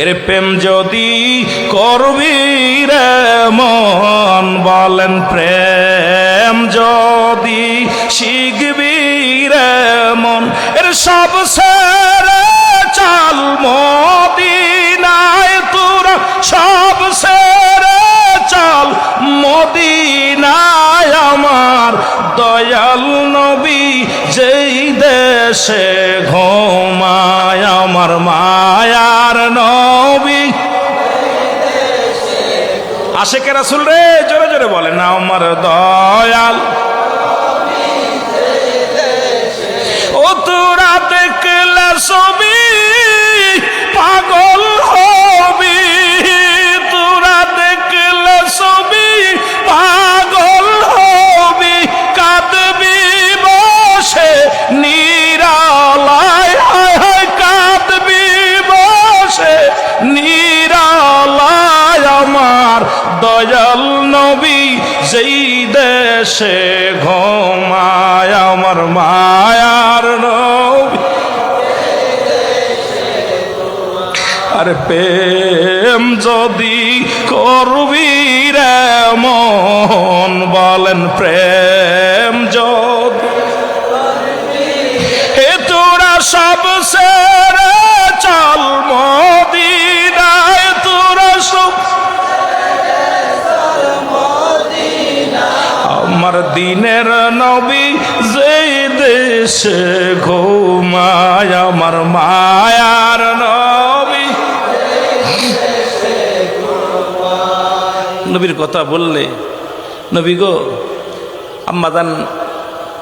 এর প্রেম যদি করবি রে মন, বলেন প্রেম যদি শিখবি মন, এর সব সেরে চাল মদিনায়, তোরা সব সেরে চাল মদিনায়, আমার দয়াল নবী যেই দেশে ঘুমায় আমার মায়ার নবী। আশেকে রাসুল রে, জোরে জোরে বলেন, আমার দয়াল। ও তোরা দেখলে ছবি পাগল। দয়াল নবী, যেই দেশে ঘুমায় আমার মায়ার নবী। আর প্রেম যদি করবি রে মন, বলেন প্রেম যদি। হে তোরা সব দিনের নবী যেই দেশে ঘুমায় আমার মায়ার নবী। নবীর কথা বললে, নবী গো, আম্মাদান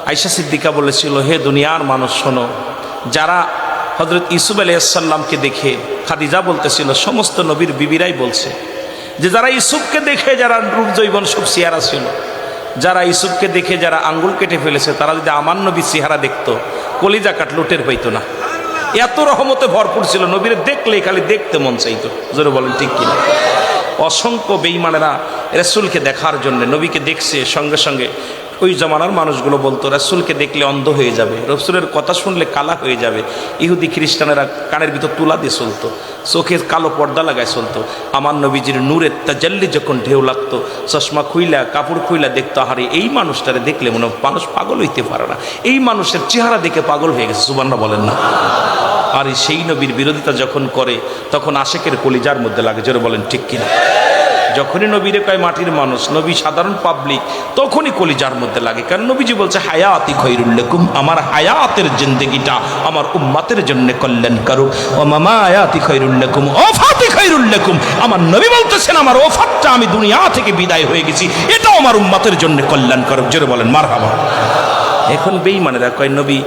আয়সা সিদ্দিকা বলেছিল, হে দুনিয়ার মানুষ, শোনো, যারা হজরত ইসুফ আলাইসাল্লামকে দেখে, খাদিজা বলতেছিল, সমস্ত নবীর বিবিরাই বলছে, যে যারা ইসুফকে দেখে, যারা রূপ জৈবন সব চেহারা ছিল যারা ইসুফকে দেখে, যারা আঙ্গুল কেটে ফেলেছে, তারা যদি আমার নবী চেহারা দেখতো, কলিজা কাট লুটের হইতো না। এত রহমতে ভরপুর ছিল, নবীরে দেখলে খালি দেখতে মন চাইতো। জোরে বলেন, ঠিক কিনা? অসংখ্য বেইমানেরা রেসুলকে দেখার জন্য নবীকে দেখছে, সঙ্গে সঙ্গে ওই জমানার মানুষগুলো বলতো, রসুলকে দেখলে অন্ধ হয়ে যাবে, রসুলের কথা শুনলে কালা হয়ে যাবে। ইহুদি খ্রিস্টানেরা কানের ভিতর তুলা দিয়ে চলতো চোখে কালো পর্দা লাগায় চলতো। আমার নবীজির নূরের তাজাল্লি যখন ঢেউ লাগতো, চশমা খুইলা, কাপড় খুইলা দেখতো, আহারে, এই মানুষটারে দেখলে মনে মানুষ পাগল হইতে পারে না। এই মানুষের চেহারা দেখে পাগল হয়ে গেছে সুবান্না বলেন না। আর সেই নবীর বিরোধিতা যখন করে, তখন আশেকের কলিজার মধ্যে লাগে, জোরে বলেন, ঠিক কিনা? যখনই নবীরে কয় মাটির মানুষ, নবী সাধারণ পাবলিক তখনই কলিজার মধ্যে লাগে। কারণ নবীজি বলছে, হায়াতি খৈরুল্লেকুম আমার হায়াতের জিন্দগিটা আমার উম্মাতের জন্য কল্যাণ করুক। ও মামা আয়াতি খৈরুল্লেকুম ওফাতি খৈরুল্লেকুম আমার নবী বলতেছেন, আমার ওফাতটা আমি দুনিয়া থেকে বিদায় হয়ে গেছি, এটাও আমার উম্মাতের জন্য কল্যাণ করুক। জোরে বলেন মার এখন বেই বেইমানেরা কয়, নবী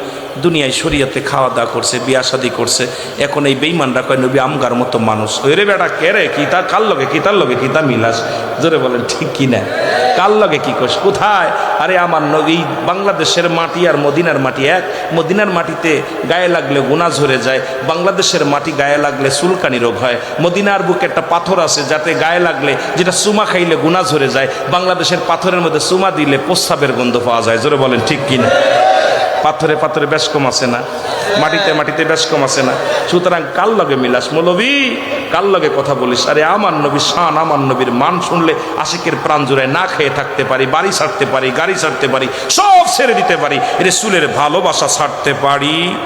দুনিয়ায় শরীয়তে খাওয়া দাওয়া করছে, বিয়া শাদি করছে। এখন এই বেইমানরা কয়, নবী আমগার মতো মানুষ। ওই রে বেটা, কে রে? কি তা কার লগে? কি তার লগে? কি তা মিলাস জোরে বলেন, ঠিক কি না? কার লগে কি কোস? কোথায়? আরে আমার নবী বাংলাদেশের মাটি আর মদিনার মাটি এক। মদিনার মাটিতে গায়ে লাগলে গুণা ঝরে যায়, বাংলাদেশের মাটি গায়ে লাগলে চুলকানি রোগ হয়। মদিনার বুকে একটা পাথর আছে যাতে গায়ে লাগলে, যেটা সুমা খাইলে গুণা ঝরে যায়। বাংলাদেশের পাথরের মধ্যে সুমা দিলে প্রস্রাবের গন্ধ পাওয়া যায়। জোরে বলেন, ঠিক কিনা পাথরে পাথরে বেশ কম আছে না? মাটিতে মাটিতে বেশ কম আছে না? সুতরাং কাল লগে মিলাস? মৌলবি কাল লগে কথা বলিস? আরে আমার নবী শান, আমার নবীর মান শুনলে আশিকের প্রাণ জোড়ায় না খেয়ে থাকতে পারি, বাড়ি ছাড়তে পারি, গাড়ি ছাড়তে পারি, সব ছেড়ে দিতে পারি, রেসুলের ভালোবাসা ছাড়তে পারি।